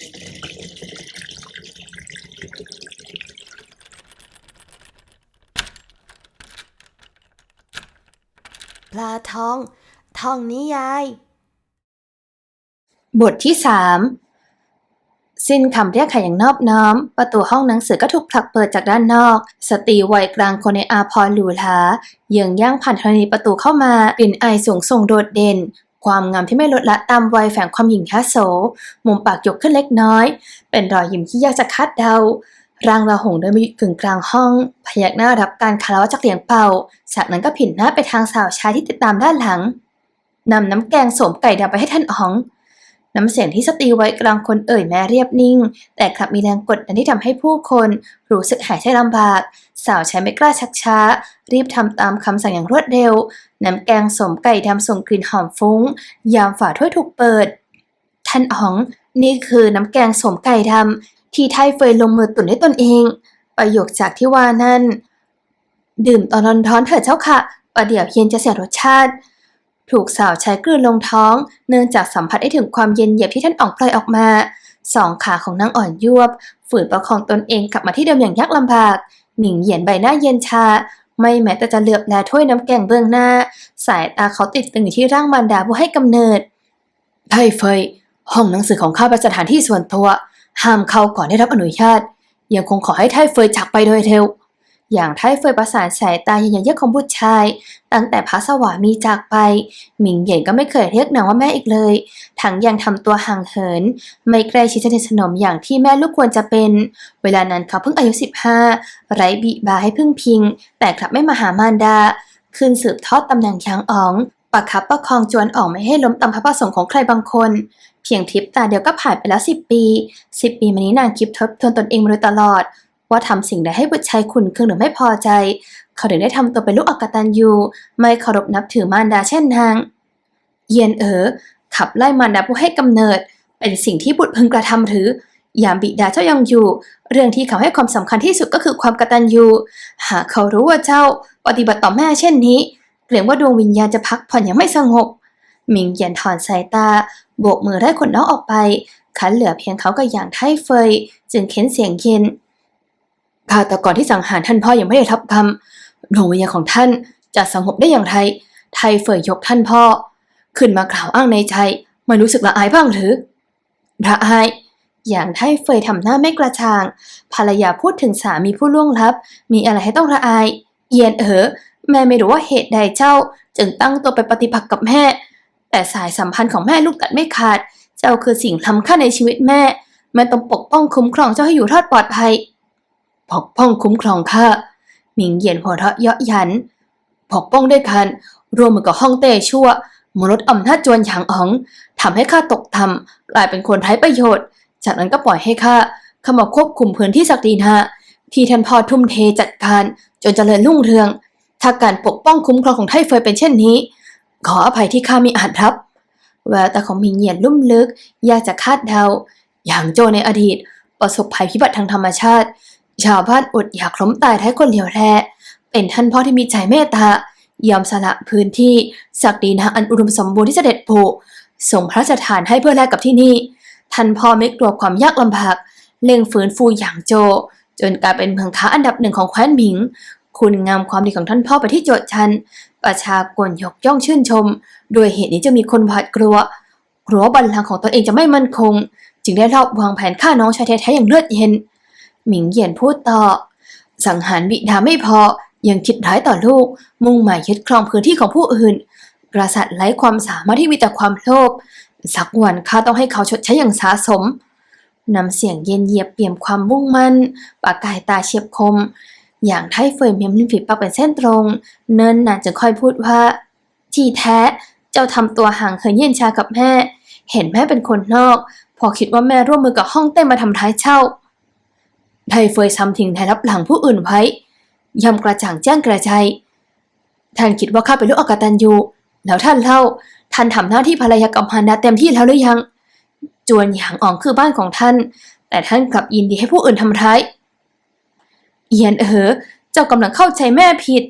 ปลาทอง ทองนิยาย บทที่สามสิ้นคำเรียกขอย่างนอบน้อม ประตูห้องหนังสือก็ถูกผลักเปิดจากด้านนอก สตรีวัยกลางคนในอาพรหรูหราเยืองย่างผ่านธรณีประตูเข้ามา กลิ่นอายสูงส่งโดดเด่น ความงามที่ไม่ลดละตามวัยแฝงความหยิ่งแท้โส มุมปากยกขึ้นเล็กน้อย เป็นรอยยิ้มที่ยากจะคาดเดา ร่างระหงเดินมาหยุดกึ่งกลางห้อง พยักหน้ารับการคารวะจากเหลียงเป่า จากนั้นก็ผินหน้าไปทางสาวใช้ที่ติดตามด้านหลังนำน้ำแกงโสมไก่ดำไปให้ท่านอ๋อง น้ำเสียงที่สตีไว้กลางคนเอ่ยแม้เรียบนิ่ง แต่กลับมีแรงกดดันที่ทำให้ผู้คนรู้สึกหายใจลำบาก สาวใช้ไม่กล้าชักช้า รีบทำตามคำสั่งอย่างรวดเร็ว น้ำแกงสมไก่ดำส่งกลิ่นหอมฟุ้ง ยามฝาถ้วยถูกเปิด ท่านอ๋อง นี่คือน้ำแกงสมไก่ดำที่ไทเฟยลงมือตุ๋นด้ตนเอง ประโยคจากที่ว่านั้นดื่มตอนร้อนๆเถิดเจ้าค่ะประเดี๋ยวเย็นจะเสียรสชาติ ถูกสาวใช้กลืนลงท้อง เนื่องจากสัมผัสได้ถึงความเย็นเยียบที่ท่านอ่องปล่อยออกมา สองขาของนางอ่อนยวบ ฝืนประคองตนเองกลับมาที่เดิมอย่างยากลำบากหมิงเหยียนใบหน้าเย็นชา ไม่แม้แต่จะเหลือบแลถ้วยน้ำแกงเบื้องหน้า สายตาเขาติดตึงอยู่ที่ร่างมารดาผู้ให้กำเนิดไทเฟย ห้องหนังสือของข้าเป็นสถานที่ส่วนตัว ห้ามเข้าก่อนได้รับอนุญาต ยังคงขอให้ไทเฟยจากไปโดยเร็ว อย่างไทเฟยประสานสายตาเย็นๆเยือกของบุตรชาย ตั้งแต่พระสวามีจากไป หมิงเหยินก็ไม่เคยเรียกนางว่าแม่อีกเลย ทั้งยังทำตัวห่างเหิน ไม่ใกล้ชิดสนิทสนมอย่างที่แม่ลูกควรจะเป็น เวลานั้นเขาเพิ่งอายุ 15 ไร้บิบาให้พึ่งพิง แต่กลับไม่มาหามารดา ขึ้นสืบทอดตำแหน่งยางอ๋องประคับประคองจวนออกไม่ให้ล้มตามพระประสงค์ของใครบางคน เพียงพริบตาเดียวก็ผ่านไปแล้วสิบปีสิบปีมานี้นางคิดทบทวนตนเองมาโดยตลอด ว่าทำสิ่งใดให้บุตรชายขุนเคืองหรือไม่พอใจ เขาถึงได้ทำตัวเป็นลูกอกตันยูไม่เคารพนับถือมารดาเช่นนาง เยียนเอ๋อขับไล่มารดาผู้ให้กำเนิด เป็นสิ่งที่บุตรพึงกระทำหรือ ยามบิดาเจ้ายังอยู่ เรื่องที่เขาให้ความสำคัญที่สุดก็คือความกตัญญูหากเขารู้ว่าเจ้าปฏิบัติต่อแม่เช่นนี้เกรงว่าดวงวิญญาณจะพักผ่อนอย่างไม่สงบหมิงเหยียนถอนสายตาโบกมือไล่คนน้องออกไปขันเหลือเพียงเขากับอย่างไทเฟย จึงเค้นเสียงเย็น ฆาตกรที่สังหารท่านพ่อยังไม่ได้รับคำดวงวิญญาณของท่านจะสงบได้อย่างไร ไทยเฟยยกท่านพ่อ ขึ้นมากล่าวอ้างในใจไม่รู้สึกละอายบ้างหรือละอาย อย่างไทยเฟยทำหน้าไม่กระจ่าง ภรรยาพูดถึงสามีผู้ล่วงลับ มีอะไรให้ต้องละอาย เยียนเอ๋อแม่ไม่รู้ว่าเหตุใดเจ้า จึงตั้งตัวไปปฏิบัติกับแม่ แต่สายสัมพันธ์ของแม่ลูกตัดไม่ขาด เจ้าคือสิ่งสำคัญในชีวิตแม่แม่ต้องปกป้องคุ้มครองเจ้าให้อยู่รอดปลอดภัย ปกป้องคุ้มครองข้าหมิงเหยียนหัวเราะเยาะหยันปกป้องด้วยกันรวมมือกับฮ่องเต้ชั่วมนุษย์อำนาจจวนหยางอ๋องทำให้ข้าตกต่ำกลายเป็นคนไร้ประโยชน์ จากนั้นก็ปล่อยให้ข้าเข้ามาควบคุมพื้นที่ศักดินาที่ท่านพ่อทุ่มเทจัดการจนเจริญรุ่งเรือง ถ้าการปกป้องคุ้มครองของไทเฟยเป็นเช่นนี้ ขออภัยที่ข้ามีอาจรับแววตาของมิงเหยียนลุ่มลึก ยากจะคาดเดา อย่างโจในอดีต ประสบภัยพิบัติทางธรรมชาติ ชาวบ้านอดอยากล้มตายแท้คนเหลียวแลเป็นท่านพ่อที่มีใจเมตตายอมสละพื้นที่ศักดินาอันอุดมสมบูรณ์ที่เสด็จผูส่งพระราชทานให้เพื่อแลกกับที่นี่ ท่านพ่อไม่กลัวความยากลำบากเล่งฟื้นฟูอย่างโจ จนกลายเป็นเมืองค้าอันดับหนึ่งของแคว้นหมิง คุณงามความดีของท่านพ่อไปที่โจทย์ชัน ประชากรยกย่องชื่นชม โดยเหตุนี้จะมีคนหวาดกลัวกลัวบัลลังก์ของตนเองจะไม่มั่นคง จึงได้รอบวางแผนฆ่าน้องชายแท้ๆอย่างเลือดเย็น หมิงเหยียนพูดต่อ สังหารบิดาไม่พอยังคิดร้ายต่อลูก มุ่งหมายยึดครองพื้นที่ของผู้อื่น กษัตริย์ไร้ความสามารถที่มีแต่ความโลภสักวันข้าต้องให้เขาชดใช้อย่างสาสมนำเสียงเย็นเยียบเปี่ยมความมุ่งมั่น ปากกายตาเฉียบคม อย่างไทเฟยเมียมริมฝีปากเป็นเส้นตรง เนินนานจึงค่อยพูดว่า ที่แท้ เจ้าทำตัวห่างเหินเย็นชากับแม่ เห็นแม่เป็นคนนอก พอคิดว่าแม่ร่วมมือกับห้องเต้มาทำร้ายเจ้า ไทเฟยซ้ำทิ้งในรับหลังผู้อื่นไว้ยำกระจ่างแจ้งกระจายท่านคิดว่าข้าเป็นลูกอกตันยูแล้วท่านเล่า ท่านทำหน้าที่ภรรยากับมารดาเต็มที่แล้วหรือยัง จวนหยางอ่องคือบ้านของท่าน แต่ท่านกลับยินดีให้ผู้อื่นทำร้าย เอียนเอ๋อเจ้ากำลังเข้าใจแม่ผิด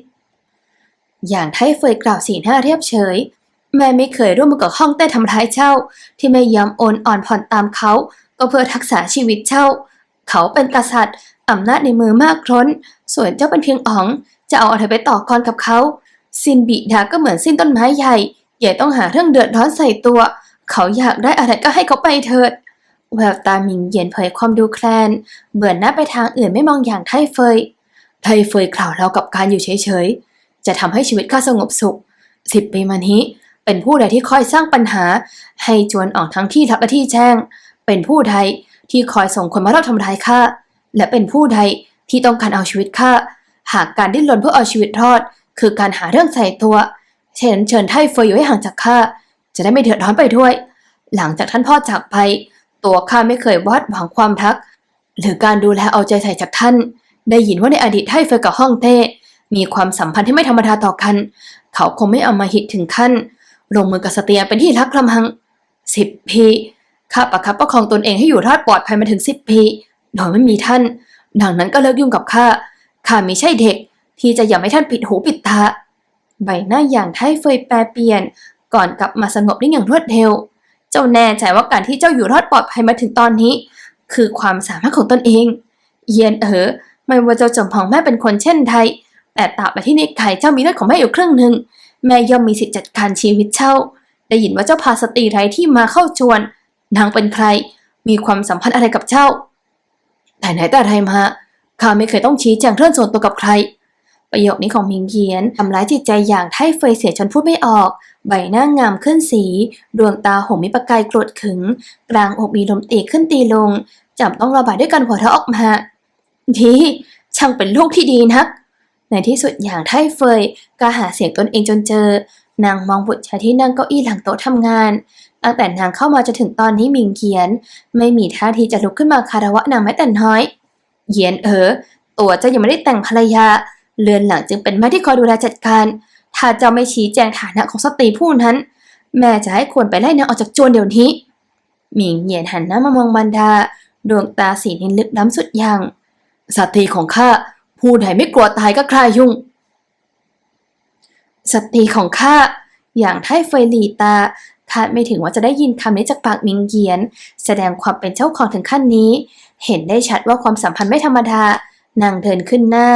อย่างไทเฟยกล่าวสีหน้าเรียบเฉย แม่ไม่เคยร่วมมือกับห้องเต้ทำร้ายเจ้า ที่ไม่ยอมโอนอ่อนผ่อนตามเขา ก็เพื่อทักษาชีวิตเจ้า เขาเป็นกษัตริย์อำนาจในมือมากร้น ส่วนเจ้าเป็นเพียงอ๋อง จะเอาอะไรไปต่อกรกับเขาสิ้นบิดาก็เหมือนสิ้นต้นไม้ใหญ่อย่ต้องหาเรื่องเดือดร้อนใส่ตัว เขาอยากได้อะไรก็ให้เขาไปเถิด แววตาหมิงเยียนเผยความดูแคลน เบื่อหน้าไปทางอื่นไม่มองอย่างไทเฟย ไทเฟยกล่าวเรากับการอยู่เฉยๆ จะทำให้ชีวิตข้าสงบสุข สิบปีมานี้ เป็นผู้ใดที่คอยสร้างปัญหา ให้จวนออกทั้งที่ทับและที่แจ้ง เป็นผู้ใด ที่คอยส่งคนมาเล่าทำร้ายข้าและเป็นผู้ใดที่ต้องการเอาชีวิตข้าหากการดิ้นรนเพื่อเอาชีวิตรอด คือการหาเรื่องใส่ตัว เช่นเชิญไทเฟยอยู่ให้ห่างจากข้าจะได้ไม่เดือดร้อนไปด้วย หลังจากท่านพ่อจากไป ตัวข้าไม่เคยวาดหวังความรัก หรือการดูแลเอาใจใส่จากท่าน ได้ยินว่าในอดีตไทเฟยกับฮ่องเต้มีความสัมพันธ์ที่ไม่ธรรมดาต่อกัน เขาคงไม่เอามาหิตถึงขั้นลงมือกับสเตียเป็นที่รักลำหังสิบปี ข้าประคับประคองตนเองให้อยู่รอดปลอดภัยมาถึงสิบปีโดยไม่มีท่าน ดังนั้นก็เลิกยุ่งกับข้า ข้าไม่ใช่เด็ก ที่จะอย่าให้ท่านปิดหูปิดตา ใบหน้าอย่างไทเฟยแปรเปลี่ยน ก่อนกลับมาสงบได้อย่างรวดเร็ว เจ้าแน่ใจว่าการที่เจ้าอยู่รอดปลอดภัยมาถึงตอนนี้ คือความสามารถของตนเอง เยียนเอ๋อไม่ว่าเจ้าจมพองแม่เป็นคนเช่นใดแต่ตราบใดที่ในไข่เจ้ามีเลือดของแม่อยู่ครึ่งหนึ่งแม่ย่อมมีสิทธิ์จัดการชีวิตเจ้า ได้ยินว่าเจ้าพาสตรีไร้ที่มาเข้าจวน นางเป็นใคร มีความสัมพันธ์อะไรกับเจ้า แต่ไหนแต่ไรมาข้าไม่เคยต้องชี้แจงเรื่องส่วนตัวกับใคร ประโยคนี้ของมิงเยียนทำร้ายจิตใจอย่างไทเฟยเสียจนพูดไม่ออก ใบหน้างามขึ้นสี ดวงตาหงมีประกายโกรธขึง กลางอกมีลมตีขึ้นตีลงจำต้องระบายด้วยกันหัวเราะออกมาดีช่างเป็นลูกที่ดีนัก ในที่สุดอย่างไทเฟยก็หาเสียงตนเองจนเจอ นางมองบุตรชายที่นั่งเก้าอี้หลังโต๊ะทำงาน ตั้งแต่นางเข้ามาจนถึงตอนนี้มิงเกียน ไม่มีท่าทีจะลุกขึ้นมาคารวะนางแม้แต่น้อยเหยียนเอ๋อตัวเจ้ายังไม่ได้แต่งภรรยาเรือนหลังจึงเป็นแม่ที่คอยดูแลจัดการ ถ้าเจ้าไม่ชี้แจงฐานะของสตรีผู้นั้น แม่จะให้ควรไปไล่นางออกจากจวนเดี๋ยวนี้หมิงเหยียนหันหน้ามามองบรรดา ดวงตาสีนินลึกล้ำสุดย่งสตรีของข้าผู้ใดไม่กลัวตายก็คลายยุ่งสตรีของข้าอย่างไทเฟยหลีตา คาดไม่ถึงว่าจะได้ยินคำนี้จากปากมิงเยียน แสดงความเป็นเจ้าของถึงขั้นนี้ เห็นได้ชัดว่าความสัมพันธ์ไม่ธรรมดานางเดินขึ้นหน้า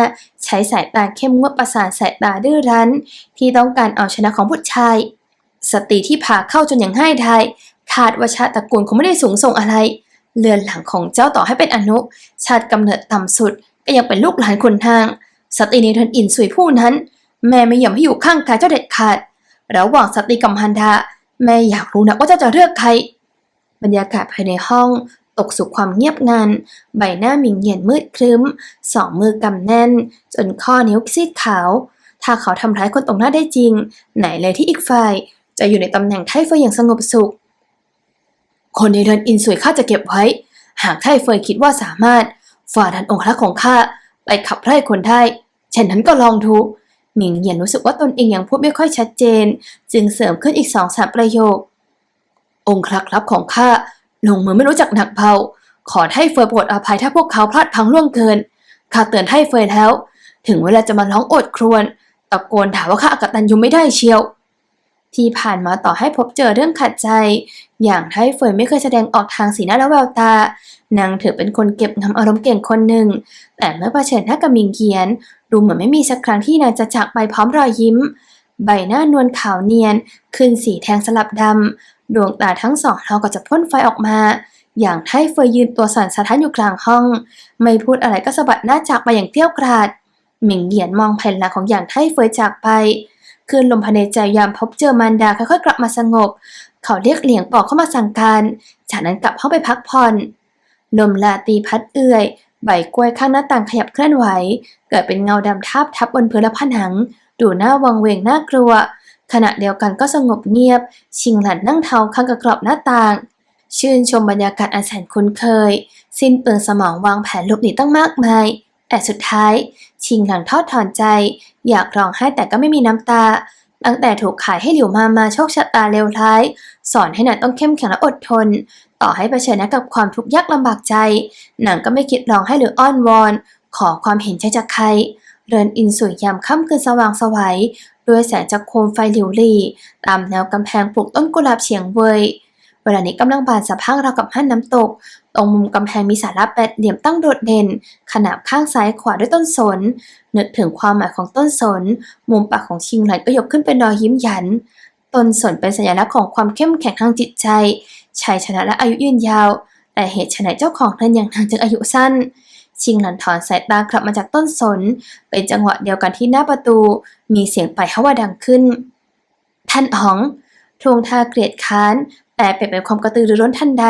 ใช้สายตาเข้มงวดประสานสายตาดื้อรั้น ที่ต้องการเอาชนะของผู้ชาย สตรีที่ผ่าเข้าจนอย่างง่ายดายคาดว่าชาติตระกูลคงไม่ได้สูงส่งอะไรเรือนหลังของเจ้าต่อให้เป็นอนุ ชาติกำเนิดต่ำสุด ก็ยังเป็นลูกหลานคนทาง สตรีในทินอินสุยผู้นั้น แม่ไม่ยอมให้อยู่ข้างกายเจ้าเด็ดขาด ระหว่างสตรีกับฮันดา แม่อยากรู้นะว่าจ้าจะเลือกใคร บรรยากาศภายในห้อง ตกสู่ความเงียบงัน ใบหน้ามิงเหยียนมืดครึ้ม สองมือกำแน่น จนข้อนิ้วซีดขาว ถ้าเขาทำร้ายคนตรงหน้าได้จริง ไหนเลยที่อีกฝ่าย จะอยู่ในตำแหน่งไทเฟยอย่างสงบสุข คนในเรือนอินสวยข้าจะเก็บไว้ หากไทเฟยคิดว่าสามารถฝ่าดันองค์รักของข้าไปขับไล่คนได้เช่นนั้นก็ลองดู หมิงเหยียนรู้สึกว่าตนเองยังพูดไม่ค่อยชัดเจน จึงเสริมขึ้นอีกสองสามประโยค องค์ครักลับของข้าลงมือไม่รู้จักหนักเบาขอให้เฟยโปรดอภัยถ้าพวกเขาพลาดพังล่วงเกินข้าเตือนให้เฟยแล้ว ถึงเวลาจะมาร้องโอดครวญตะโกนถามว่าข้าอากตันยูไม่ได้เชียว ที่ผ่านมาต่อให้พบเจอเรื่องขัดใจ อย่างไทเฟยไม่เคยแสดงออกทางสีหน้าและแววตา นางถือเป็นคนเก็บงำอารมณ์เก่งคนหนึ่ง แต่เมื่อเผชิญหน้ากับมิงเกียน ดูเหมือนไม่มีสักครั้งที่นางจะจากไปพร้อมรอยยิ้ม ใบหน้านวลขาวเนียน ขึ้นสีแทงสลับดำ ดวงตาทั้งสองเราก็จะพ่นไฟออกมา อย่างไทเฟยยืนตัวสั่นสะท้านอยู่กลางห้อง ไม่พูดอะไรก็สะบัดหน้าจากไปอย่างเกรี้ยวกราด หมิงเหยียนมองแผ่นหลังของอย่างไทเฟยจากไปคืนลมภายในใจยามพบเจอมารดาค่อยๆกลับมาสงบ เขาเรียกเหลียงปอกเข้ามาสั่งการ จากนั้นกลับห้องไปพักผ่อน ลมลาตีพัดเอื่อย ใบกล้วยข้างหน้าต่างขยับเคลื่อนไหว เกิดเป็นเงาดำทาบทับบนพื้นและผนัง ดูหน้าวังเวงน่ากลัว ขณะเดียวกันก็สงบเงียบ ชิงหลันนั่งเทาข้างกับกรอบหน้าต่าง ชื่นชมบรรยากาศอันแสนคุ้นเคย สิ้นเปลืองสมองวางแผนหลบหนีตั้งมากมาย แต่สุดท้าย ชิงหลังทอดถอนใจ อยากร้องไห้แต่ก็ไม่มีน้ำตา ตั้งแต่ถูกขายให้หลิวมามาโชคชะตาเลวร้าย สอนให้นางต้องเข้มแข็งและอดทน ต่อให้เผชิญหน้ากับความทุกข์ยากลำบากใจนางก็ไม่คิดร้องให้หรืออ้อนวอน ขอความเห็นใจจากใคร เรินอินสวยยามค่ำคืนสว่างไสวัยด้วยแสงจากโคมไฟหลิวหลี่ตามแนวกำแพงปลูกต้นกุหลาบเฉียงเวย เวลานี้กำลังบานสะพังราวกับห้านน้ำตก ตรงมุมกำแพงมีศาลาแปดเหลี่ยมตั้งโดดเด่น ขนาบข้างซ้ายขวาด้วยต้นสน นึกถึงความหมายของต้นสน มุมปากของชิงหลันก็ยกขึ้นเป็นรอยยิ้มหยัน ต้นสนเป็นสัญลักษณ์ของความเข้มแข็งทางจิตใจชัยชนะและอายุยืนยาว แต่เหตุไฉนเจ้าของนั้นอย่างนางจึงอายุสั้นชิงหลันถอนสายตากลับมาจากต้นสน เป็นจังหวะเดียวกันที่หน้าประตู มีเสียงไปฮวาดังขึ้น ท่านอ๋อง ทวงท่าเกลียดค้านแต่เปลี่ยนเป็นความกระตือรือร้นทันใด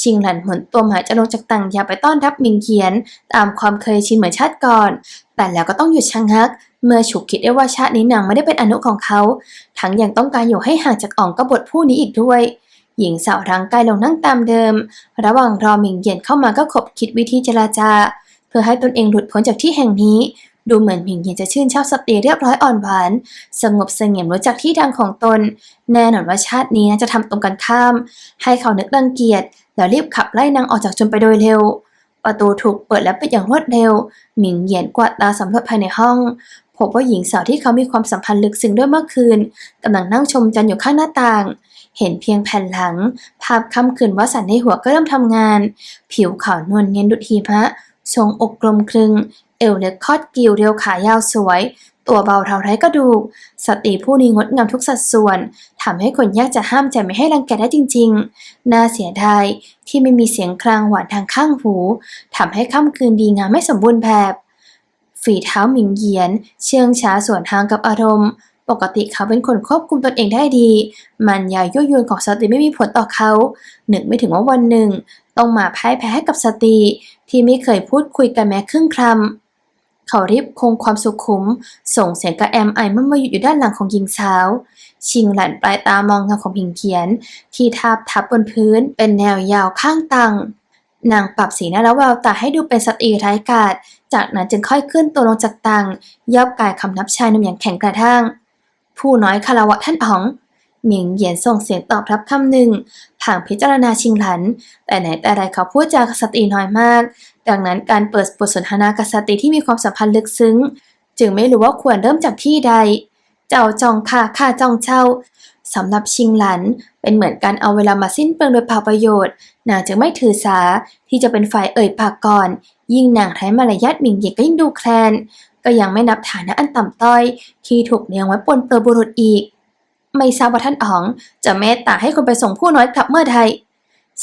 ชิงหลันหมุนตัวหมายจะลงจากตังยาไปต้อนรับมิงเกียน ตามความเคยชินเหมือนชาติก่อน แต่แล้วก็ต้องหยุดชะงัก เมื่อฉุกคิดได้ว่าชาตินี้นางไม่ได้เป็นอนุของเขา ทั้งยังต้องการอยู่ให้ห่างจากอ่องกบฏผู้นี้อีกด้วย หญิงสาวร่างกายลงนั่งตามเดิม ระหว่างรอมิงเยียนเข้ามาก็ขบคิดวิธีเจราจา เพื่อให้ตนเองหลุดพ้นจากที่แห่งนี้ ดูเหมือนหมิงเยียนจะชื่นชอบสตรีเรียบร้อยอ่อนหวาน สงบเสงี่ยมรู้จักที่ดังของตน แน่นอนว่าชาตินี้น่าจะทำตรงกันข้าม ให้เขานึกรังเกียจ แล้วรีบขับไล่นางออกจากจนไปโดยเร็ว ประตูถูกเปิดและปิดอย่างรวดเร็ว หมิงเหยียนกวาดตาสำรวจภายในห้อง พบว่าหญิงสาวที่เขามีความสัมพันธ์ลึกซึ้งด้วยเมื่อคืนกำลังนั่งชมจันทร์อยู่ข้างหน้าต่าง เห็นเพียงแผ่นหลัง ภาพค่ำคืนว่าสันในหัวก็เริ่มทำงาน ผิวขาวนวลเนียนดุจหิมะทรงอกกลมคลึง เอวเล็กคอดกิวเรียวขายาวสวย ตัวเบาเท่าไร้กระดูก สตรีผู้นี้งดงามทุกสัดส่วนทำให้คนยากจะห้ามใจไม่ให้รังแกได้จริงๆ น่าเสียดายที่ไม่มีเสียงครางหวานทางข้างหูทำให้ค่ำคืนดีงามไม่สมบูรณ์แบบฝีเท้าหมิงเหยียน เชื่องช้าสวนทางกับอารมณ์ ปกติเขาเป็นคนควบคุมตนเองได้ดี มันยายั่วยวนของสตรีไม่มีผลต่อเขาหนึกไม่ถึงว่าวันหนึ่ง ต้องมาพ่ายแพ้ให้กับสตรีที่ไม่เคยพูดคุยกันแม้ครึ่งคำ เขารีบคงความสุขุม ส่งเสียงกระแอมไอเมื่อมาหยุดอยู่ด้านหลังของหญิงสาว ชิงหลันปลายตามองเงาของพิงเขียน ที่ทาบทับบนพื้นเป็นแนวยาวข้างตังนางปรับสีหน้าและแววตาให้ดูเป็นสตรีไร้กาจจากนั้นจึงค่อยขึ้นตัวลงจากตังย่อบกายคำนับชายหนุ่มอย่างแข็งกระทั่ง ผู้น้อยคารวะท่านอ๋องหมิงเหยียนส่งเสียงตอบรับคำหนึ่งผ่างพิจารณาชิงหลัน แต่ไหนแต่ไรเขาพูดจากสตรีน้อยมาก ดังนั้นการเปิดบทสนทนากับสตรีที่มีความสัมพันธ์ลึกซึ้ง จึงไม่รู้ว่าควรเริ่มจากที่ใด เจ้าจองค่าค่าจองเช่าสำหรับชิงหลัน เป็นเหมือนการเอาเวลามาสิ้นเปลืองโดยเปล่าประโยชน์นางจึงไม่ถือสาที่จะเป็นฝ่ายเอ่ยปากก่อน ยิ่งนางไร้มารยาทหมิงหยียนก็ยิ่งดูแคลน ก็ยังไม่นับฐานะอันต่ำต้อย ที่ถูกเลี้ยงไว้ปนเปื้อบุรุษอีก ไม่ทราบว่าท่านอ๋อง จะเมตตาให้คนไปส่งผู้น้อยกลับเมื่อใด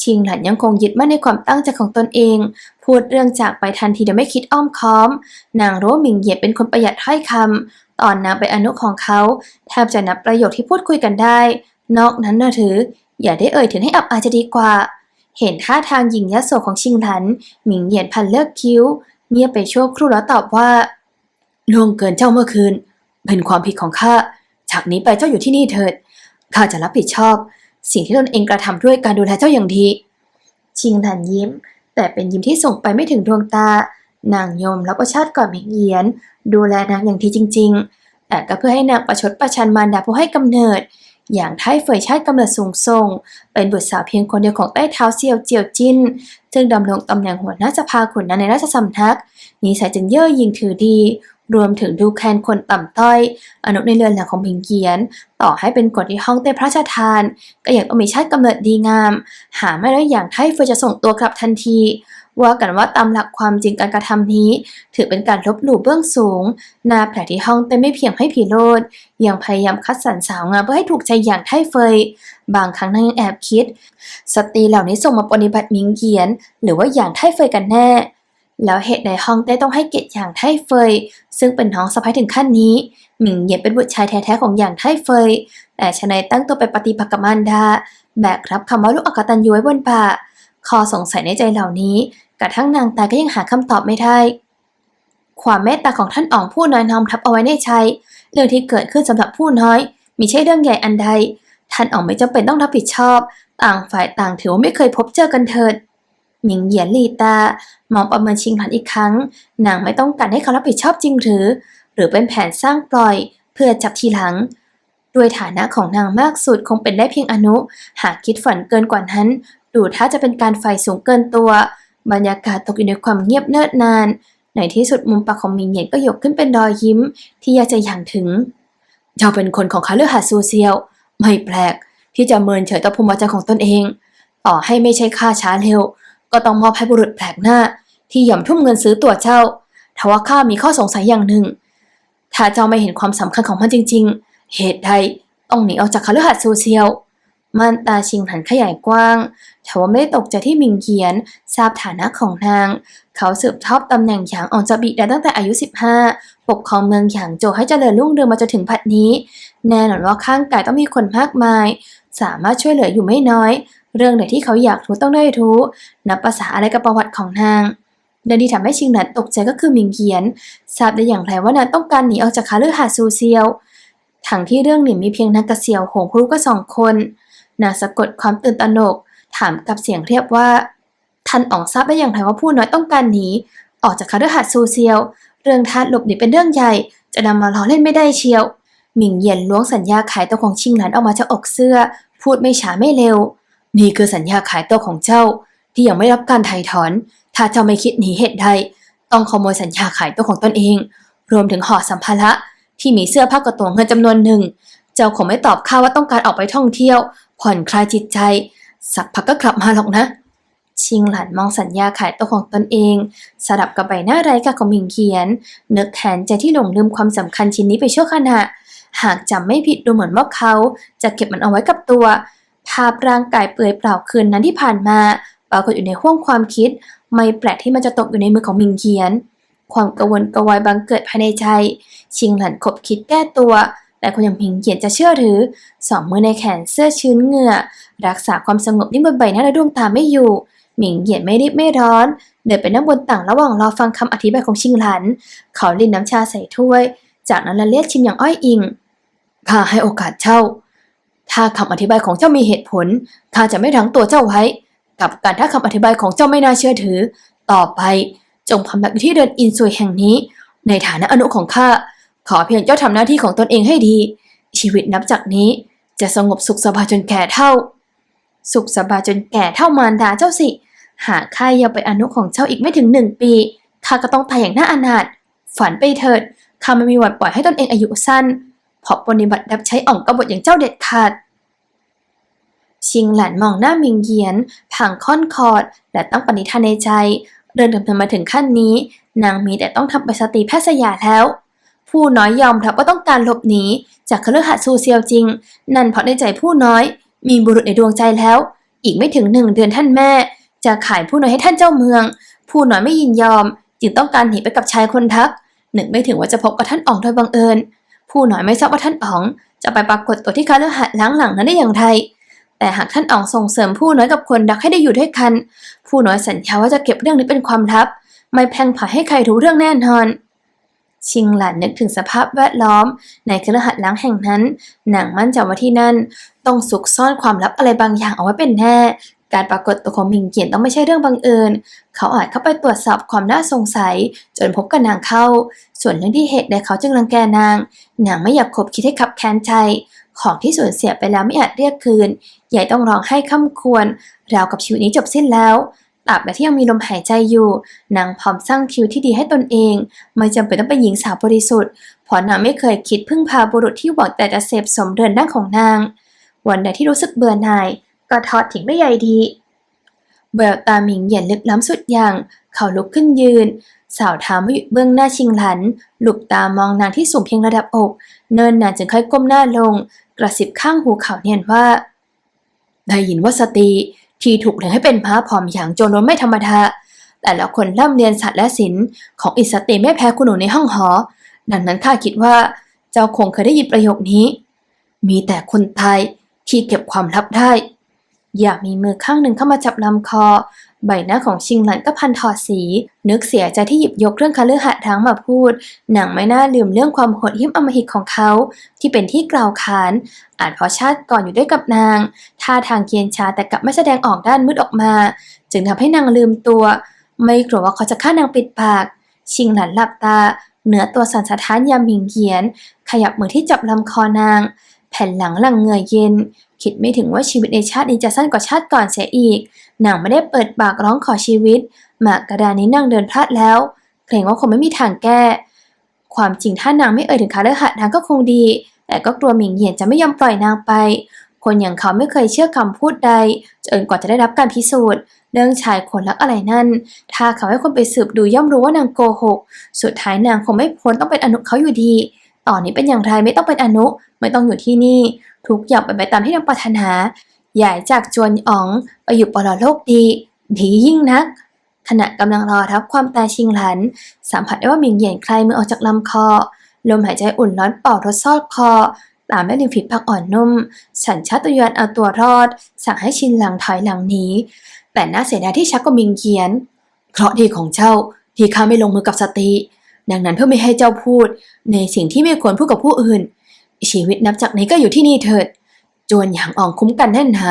ชิงหลันยังคงยึดมั่นในความตั้งใจของตนเอง พูดเรื่องจากไปทันทีโดยไม่คิดอ้อมค้อม นางรู้วหมิงเหยียนเป็นคนประหยัดถ้อยคำตอนนางเป็นอนุของเขาแทบจะนับประโยคที่พูดคุยกันได้ นอกนั้นนะถือ อย่าได้เอ่ยถึงให้อับอายจะดีกว่า เห็นท่าทางหญิงยโสของชิงหลัน หมิงเหยียนพันเลิกคิ้ว เงียบไปชั่วครู่แล้วตอบว่าล่วงเกินเจ้าเมื่อคืน เป็นความผิดของข้าจากนี้ไปเจ้าอยู่ที่นี่เถิดข้าจะรับผิดชอบ สิ่งที่ตนเองกระทำด้วยการดูแลเจ้าอย่างดี ชิงหลันยิ้ม แต่เป็นยิ้มที่ส่งไปไม่ถึงดวงตา นางยมรับประชาติก่อนหมิงเยียน ดูแลนางอย่างดีจริง ๆ แต่ก็เพื่อให้นางประชดประชันมารดาผู้ให้กำเนิด อย่างไทเฟยชาติกำเนิดสูงส่ง เป็นบุตรสาวเพียงคนเดียวของใต้เท้าเซียวเจียวจินซึ่งดำรงตำแหน่งหัวหน้าสภาขุนนางในราชสำนักนิสัยจึงเย่อหยิ่งถือดี รวมถึงดูแคลนคนต่ำต้อย อนุในเรือนหลังของพิงเกียน ต่อให้เป็นกฎที่ห้องเต้พระราชทาน ก็ยังต้องมีชาติกำเนิดดีงาม หาไม่ได้อย่างไทเฟยจะส่งตัวกลับทันทีว่ากันว่าตามหลักความจริงการกระทำนี้ ถือเป็นการลบหลู่เบื้องสูง นาแผลที่ห้องเต้ไม่เพียงให้ผีโลดยังพยายามคัดสรรสาวงามเพื่อให้ถูกใจอย่างไทเฟย บางครั้งนางยังแอบคิด สตรีเหล่านี้ส่งมาปฏิบัติมิงเกียน หรือว่าอย่างไทเฟยกันแน่ แล้วเหตุใดห้องเต้ต้องให้เกียรติอย่างไทเฟย ซึ่งเป็นน้องสะใภ้ถึงขั้นนี้ หมิงเหยียนเป็นบุตรชายแท้ๆของอย่างไทเฟย แต่ชนายตั้งตัวเป็นปฏิปักษ์กับมารดาแบกรับคำว่าลูกอกตันยูไว้บนบ่าข้อสงสัยในใจเหล่านี้ กระทั่งนางตายก็ยังหาคำตอบไม่ได้ความเมตตาของท่านอ๋องผู้น้อยน้อมทับเอาไว้ในใจเรื่องที่เกิดขึ้นสำหรับผู้น้อยมิใช่เรื่องใหญ่อันใด ท่านอ๋องไม่จำเป็นต้องรับผิดชอบ ต่างฝ่ายต่างถือว่าไม่เคยพบเจอกันเถิด หมิงเหยียนหลีตามองประเมินชิงหลันอีกครั้ง นางไม่ต้องการให้เขารับผิดชอบจริงหรือ หรือเป็นแผนสร้างปล่อย เพื่อจับทีหลัง ด้วยฐานะของนางมากสุดคงเป็นได้เพียงอนุ หากคิดฝันเกินกว่านั้น ดูถ้าจะเป็นการไฟสูงเกินตัว บรรยากาศตกอยู่ในความเงียบเนิดนาน ในที่สุดมุมปากของมิงเหยียนก็ยกขึ้นเป็นรอยยิ้ม ที่อยากจะอย่างถึงเจ้าเป็นคนของคาเลือหาซูเซียว ไม่แปลก ที่จะเมินเฉยต่อภูมิใจของตนเอง ต่อให้ไม่ใช่ค่าช้าเร็ว ก็ต้องมอบให้บุรุษแปลกหน้า ที่ยอมทุ่มเงินซื้อตั๋วเจ้าทว่าข้ามีข้อสงสัยอย่างหนึ่ง ถ้าเจ้าไม่เห็นความสำคัญของมันจริง ๆ เหตุใดต้องหนีออกจากคฤหาสน์โซเชียลม่านตาชิงหันขยายกว้างแต่ว่าไม่ได้ตกใจที่มิงเขียน ทราบฐานะของนาง เขาสืบทอดตำแหน่งหยางออกจากบิดาตั้งแต่อายุ 15 ปกครองเมืองหยางโจให้เจริญรุ่งเรืองมาจนถึงปัจจุบันนี้ แน่นอนว่าข้างกายต้องมีคนมากมาย สามารถช่วยเหลืออยู่ไม่น้อย เรื่องไหนที่เขาอยากรู้ต้องได้รู้ นับภาษาอะไรกับประวัติของนางเรื่องที่ทำให้ชิงหนันตกใจก็คือมิงเขียน ทราบได้อย่างไรว่านางต้องการหนีออกจากคาลือหาซูเซียว ทั้งที่เรื่องหนีมีเพียงนางกระเซียวหงครูก็สองคน นางสะกดความตื่นตระหนก ถามกับเสียงเรียบว่า ท่านอ๋องทราบได้อย่างไรว่าผู้น้อยต้องการหนีออกจากคาลือหาซูเซียว เรื่องทาสหลบหนีเป็นเรื่องใหญ่ จะนำมาล้อเล่นไม่ได้เชียว หมิงเหยียนล้วงสัญญาขายตัวของชิงหลันออกมาจากอกเสื้อ พูดไม่ช้าไม่เร็ว นี่คือสัญญาขายตัวของเจ้า ที่ยังไม่รับการไถ่ถอน ถ้าเจ้าไม่คิดหนีเหตุใดต้องขโมยสัญญาขายตัวของตนเอง รวมถึงห่อสัมภาระที่มีเสื้อผ้ากระตัวเงินจำนวนหนึ่ง เจ้าคงไม่ตอบข้าว่าต้องการออกไปท่องเที่ยว ผ่อนคลายจิตใจ สักพักก็กลับมาหรอกนะ ชิงหลันมองสัญญาขายตัวของตนเองสลับกับใบหน้าไร้กาของหมิงเขียน นึกแทนใจที่หลงลืมความสำคัญชิ้นนี้ไปชั่วขณะ หากจำไม่ผิดดูเหมือนว่าเขาจะเก็บมันเอาไว้กับตัว ภาพร่างกายเปลือยเปล่าคืนนั้นที่ผ่านมาปรากฏอยู่ในห้วงความคิด ไม่แปลกที่มันจะตกอยู่ในมือของมิงเขียน ความกระวนกระวายบังเกิดภายในใจ ชิงหลันขบคิดแก้ตัวแต่คนอย่างมิงเขียนจะเชื่อหรือ สองมือในแขนเสื้อชื้นเหงื่อ รักษาความสงบนิ่งบนใบหน้าและดวงตาไม่อยู่ หมิงเหยียนไม่รีบไม่ร้อน เดินไปนั่งบนต่างระหว่างรอฟังคำอธิบายของชิงหลัน เขาลินน้ำชาใส่ถ้วย จากนั้นละเลียดชิมอย่างอ้อยอิง ข้าให้โอกาสเจ้า ถ้าคำอธิบายของเจ้ามีเหตุผล ข้าจะไม่รั้งตัวเจ้าไว้ กับการถ้าคำอธิบายของเจ้าไม่น่าเชื่อถือ ต่อไปจงพำนักที่เดินอินซุยแห่งนี้ ในฐานะอนุของข้า ขอเพียงเจ้าทำหน้าที่ของตนเองให้ดี ชีวิตนับจากนี้จะสงบสุขสบายจนแก่เท่า สุขสบายจนแก่เท่ามารดาเจ้าสิ หากข้ายังเป็นอนุของเจ้าอีกไม่ถึงหนึ่งปี ข้าก็ต้องตายอย่างน่าอนาถ ฝันไปเถิด ข้าไม่มีวันปล่อยให้ตนเองอายุสั้น เพราะปฏิบัติรับใช้อ่องกบฏอย่างเจ้าเด็ดขาด ชิงหลันมองหน้ามิงเยียนผ่างค่อนคอด และตั้งปณิธานในใจ เรื่องดำเนินมาถึงขั้นนี้ นางมีแต่ต้องทำไปสติแพทย์สยาแล้ว ผู้น้อยยอมรับว่าต้องการหลบหนีจากเคฤหาสน์ซูเซียวจริง นั่นเพราะในใจผู้น้อย มีบุรุษในดวงใจแล้ว อีกไม่ถึงหนึ่งเดือนท่านแม่ จะขายผู้น้อยให้ท่านเจ้าเมือง ผู้น้อยไม่ยินยอม จึงต้องการหนีไปกับชายคนทักหนึกไม่ถึงว่าจะพบกับท่านอ๋องโดยบังเอิญ ผู้น้อยไม่ทราบว่าท่านอ๋อง จะไปปรากฏตัวที่คฤหาสน์ล้างหลังนั้นได้อย่างไร แต่หากท่านอ๋องส่งเสริมผู้น้อยกับคนรักให้ได้อยู่ด้วยกัน ผู้น้อยสัญญาว่าจะเก็บเรื่องนี้เป็นความลับ ไม่แพงเผยให้ใครรู้เรื่องแน่นอน ชิงหลันนึกถึงสภาพแวดล้อม ในคฤหาสน์ล้างแห่งนั้น หนางมั่นใจว่าที่นั่น ต้องซุกซ่อนความลับอะไรบางอย่างเอาไว้เป็นแน่ การปรากฏตัวของหมิงเกียนต้องไม่ใช่เรื่องบังเอิญ เขาอาจเข้าไปตรวจสอบความน่าสงสัย จนพบกับนางเข้า ส่วนเรื่องที่เหตุใดเขาจึงรังแกนาง นางไม่อยากคบคิดให้ขับแค้นใจ ของที่สูญเสียไปแล้วไม่อาจเรียกคืน ใหญ่ต้องร้องให้ค่ำควรราวกับชีวิตนี้จบสิ้นแล้วตราบใดที่ยังมีลมหายใจอยู่ นางพร้อมสร้างชีวิตที่ดีให้ตนเอง ไม่จำเป็นต้องเป็นหญิงสาวบริสุทธิ์เพราะนางไม่เคยคิดพึ่งพาบุรุษที่หวังแต่จะเสพสมเดินหน้าของนาง วันใดที่รู้สึกเบื่อหน่าย ก็ทอดทิ้งไม่ใยดีแววตาหมิงเหยียนลึกล้ำสุดอย่าง เขาลุกขึ้นยืน สาวเท้าไม่หยุดเบื้องหน้าชิงหลัน หลุกตามองนางที่สูงเพียงระดับอก เนินนานจึงค่อยก้มหน้าลง กระสิบข้างหูเขาเนียนว่า ได้ยินว่าสตรีที่ถูกเลี้ยงให้เป็นพระผอมอย่างโจรล้นไม่ธรรมดาแต่ละคนร่ำเรียนศาสตร์และศิลป์ของอิสตรีไม่แพ้คุณหนูในห้องหอ ดังนั้นข้าคิดว่าเจ้าคงเคยได้ยินประโยคนี้ มีแต่คนตายที่เก็บความลับได้ อยากมีมือข้างหนึ่งเข้ามาจับลำคอ ใบหน้าของชิงหลันก็พันถอดสี นึกเสียใจที่หยิบยกเรื่องคาลือหัดทั้งมาพูด หนังไม่น่าลืมเรื่องความโหดเหี้ยมอำมหิตของเขา ที่เป็นที่กล่าวขาน อาจเพราะชาติก่อนอยู่ด้วยกับนาง ท่าทางเกียนชาแต่กลับไม่แสดงออกด้านมืดออกมา จึงทำให้นางลืมตัว ไม่กลัวว่าเขาจะฆ่านางปิดปาก ชิงหลันหลับตา เหนือตัวสันสะท้านยามหมิงเขียน ขยับมือที่จับลำคอนาง แผ่นหลังหลังเงื่อเย็น คิดไม่ถึงว่าชีวิตในชาตินี้จะสั้นกว่าชาติก่อนเสียอีก นางไม่ได้เปิดปากร้องขอชีวิต หมากกระดานนี้นางเดินพลาดแล้วเกรงว่าคงไม่มีทางแก้ ความจริงถ้านางไม่เอ่ยถึงคาเลหัดนางก็คงดี แต่ก็กลัวหมิงเหยียนจะไม่ยอมปล่อยนางไป คนอย่างเขาไม่เคยเชื่อคำพูดใดจนกว่าจะได้รับการพิสูจน์ เรื่องชายคนรักอะไรนั่น ถ้าเขาให้คนไปสืบดูย่อมรู้ว่านางโกหก สุดท้ายนางคงไม่พ้นต้องเป็นอนุเขาอยู่ดี ตอนนี้เป็นอย่างไรไม่ต้องเป็นอนุ ไม่ต้องอยู่ที่นี่ ทุกอย่างเป็นไปตามที่นางปรารถนาย้ายจากจวนอ๋องไปอยู่ปรโลกดีดียิ่งนัก ขณะกำลังรอรับความตายชิงหลัน สัมผัสได้ว่าหมิงเหยียนคลายมือออกจากลำคอ ลมหายใจอุ่นร้อนป่ารถซอดคอ ตามด้วยริมฝีปากอ่อนนุ่ม สัญชาตญาณเอาตัวรอด สั่งให้ชินหลังถอยหลังหนีแต่น่าเสียดายที่ชักก็มิงเกียน เคราะห์ดีของเจ้าที่ข้าไม่ลงมือกับสตรี ดังนั้นเพื่อไม่ให้เจ้าพูด ในสิ่งที่ไม่ควรพูดกับผู้อื่น ชีวิตนับจากนี้ก็อยู่ที่นี่เถิด จวนหยางอ่องคุ้มกันแน่นหนา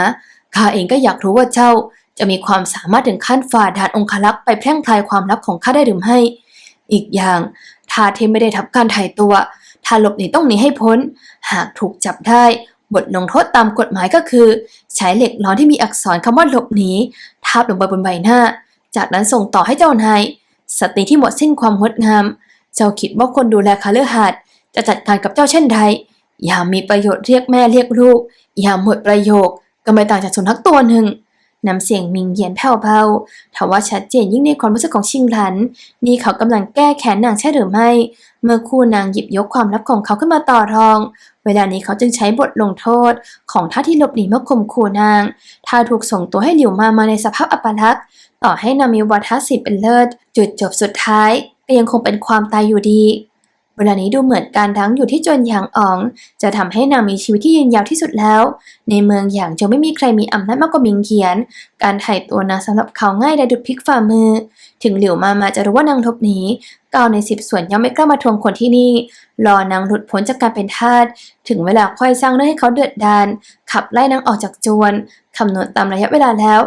ข้าเองก็อยากรู้ว่าเจ้าจะมีความสามารถถึงขั้นฝ่าด่านองคลักษ์ไปแพร่งพลายความลับของข้าได้หรือไม่ อีกอย่างถ้าเทไม่ได้ทับการถ่ายตัว ถ้าหลบหนีต้องหนีให้พ้น หากถูกจับได้ บทลงโทษตามกฎหมายก็คือ ใช้เหล็กล้อที่มีอักษรคำว่าหลบหนีทาบลงไปบนใบหน้า จากนั้นส่งต่อให้เจ้านายสตรีที่หมดสิ้นความงดงาม เจ้าคิดว่าคนดูแลคาเลือหาดจะจัดการกับเจ้าเช่นใด อย่ามีประโยชน์เรียกแม่เรียกลูก อย่าหมดประโยค ก็ไม่ต่างจากสุนัขตัวหนึ่งน้ำเสียงมิงเยียนแผ่วเบาทว่าชัดเจนยิ่งในความรู้สึกของชิงหลัน นี่เขากำลังแก้แค้นนางใช่หรือไม่ เมื่อคู่นางหยิบยกความลับของเขาขึ้นมาต่อรอง เวลานี้เขาจึงใช้บทลงโทษ ของท่าที่หลบหนีเมื่อข่มขู่นาง ถ้าถูกส่งตัวให้หลิวมามาในสภาพอัปลักษณ์ ต่อให้นามีวัฒนศิลป์เป็นเลิศ จุดจบสุดท้าย ก็ยังคงเป็นความตายอยู่ดี เวลานี้ดูเหมือนการทั้งอยู่ที่จวนหยางอ๋อง จะทำให้นางมีชีวิตที่ยืนยาวที่สุดแล้ว ในเมืองหยางจะไม่มีใครมีอำนาจมากกว่ามิงเขียน การถ่ายตัวนางสำหรับเขาง่ายได้ดุดพลิกฝ่ามือ ถึงหลิวมามาจะรู้ว่านางทบหนีเก้าในสิบส่วนย่อมไม่กล้ามาทวงคนที่นี่ รอนางหลุดพ้นจากการเป็นทาส ถึงเวลาค่อยสร้างเรื่องให้เขาเดือดดาลขับไล่นางออกจากจวน คำนวณตามระยะเวลาแล้ว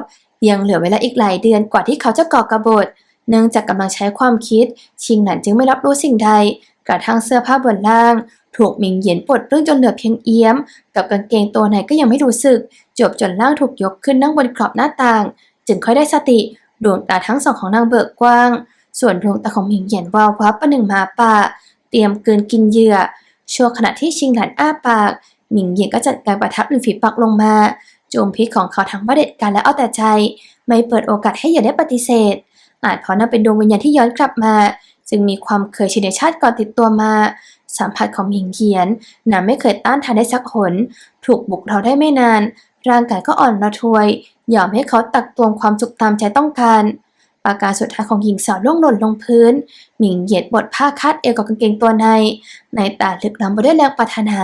ยังเหลือเวลาอีกหลายเดือนกว่าที่เขาจะก่อกบฏ เนื่องจากกำลังใช้ความคิด ชิงหลันจึงไม่รับรู้สิ่งใด กระทั่งเสื้อผ้าบนล่าง ถูกมิงเหยียนปลดเปลื้องจนเหลือเพียงเอี้ยม กับกางเกงตัวไหนก็ยังไม่รู้สึก จบจนล่างถูกยกขึ้นนั่งบนกรอบหน้าต่าง จึงค่อยได้สติ ดวงตาทั้งสองของนางเบิกกว้าง ส่วนดวงตาของมิงเหยียนวาววับประหนึ่งหมาป่า เตรียมกืนกินเหยื่อ ชั่วขณะที่ชิงหลันอ้าปาก มิงเหยียนก็จัดการประทับริมฝีปากลงมาโจมพิษของเขาทั้งประเด็จการและเอาแต่ใจ ไม่เปิดโอกาสให้เหยื่อได้ปฏิเสธ อาจเพราะนั่นเป็นดวงวิญญาณที่ย้อนกลับมา จึงมีความเคยชินในชาติก่อนติดตัวมา สัมผัสของหมิงเขียนนางไม่เคยต้านทานได้สักหน ถูกบุกเราได้ไม่นาน ร่างกายก็อ่อนระทวย ยอมให้เขาตักตวงความสุขตามใจต้องการปากกาสุดท้ายของหญิงสาวล่วงหล่นลงพื้น หมิงเหยียดบทผ้าคาดเอวกับกางเกงตัวใน ในตาลึกล้ำไปด้วยแรงปรารถนา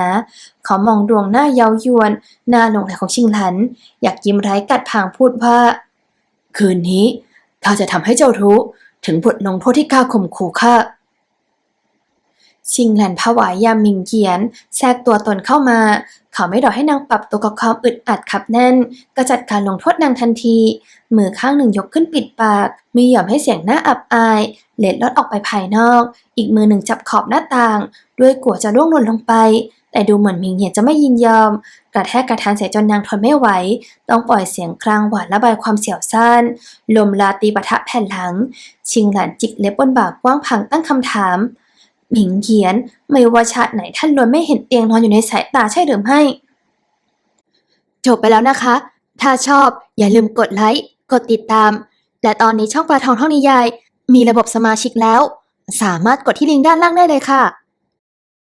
เขามองดวงหน้าเย้ายวน หน้าหลงไหลของชิงหลัน อยากยิ้มไร้กัดผางพูดว่า คืนนี้ ข้าจะทำให้เจ้ารู้ถึงบทลงโทษที่ข้าข่มขู่ข้าชิงหลันผวายยามมิงเกียน แทรกตัวตนเข้ามา เขาไม่รอให้นางปรับตัวกับความอึดอัดขับแน่น ก็จัดการลงโทษนางทันที มือข้างหนึ่งยกขึ้นปิดปากไม่ยอมให้เสียงหน้าอับอาย เล็ดลอดออกไปภายนอก อีกมือหนึ่งจับขอบหน้าต่าง ด้วยกลัวจะร่วงหล่นลงไป แต่ดูเหมือนมิงเหยียนจะไม่ยินยอม กระแทกกระทานเสียจนนางทนไม่ไหว ต้องปล่อยเสียงครางหวานระบายความเสียวซ่านลมลาตีปะทะแผ่นหลัง ชิงหลันจิกเล็บบนบ่ากว้างพังตั้งคำถามหมิงเขียน ไม่ว่าชาติไหนท่านล้วนไม่เห็นเตียงนอนอยู่ในสายตาใช่หรือไม่จบไปแล้วนะคะ ถ้าชอบอย่าลืมกดไลค์ กดติดตาม และตอนนี้ช่องปลาทองท่องนิยาย มีระบบสมาชิกแล้ว สามารถกดที่ลิงก์ด้านล่างได้เลยค่ะ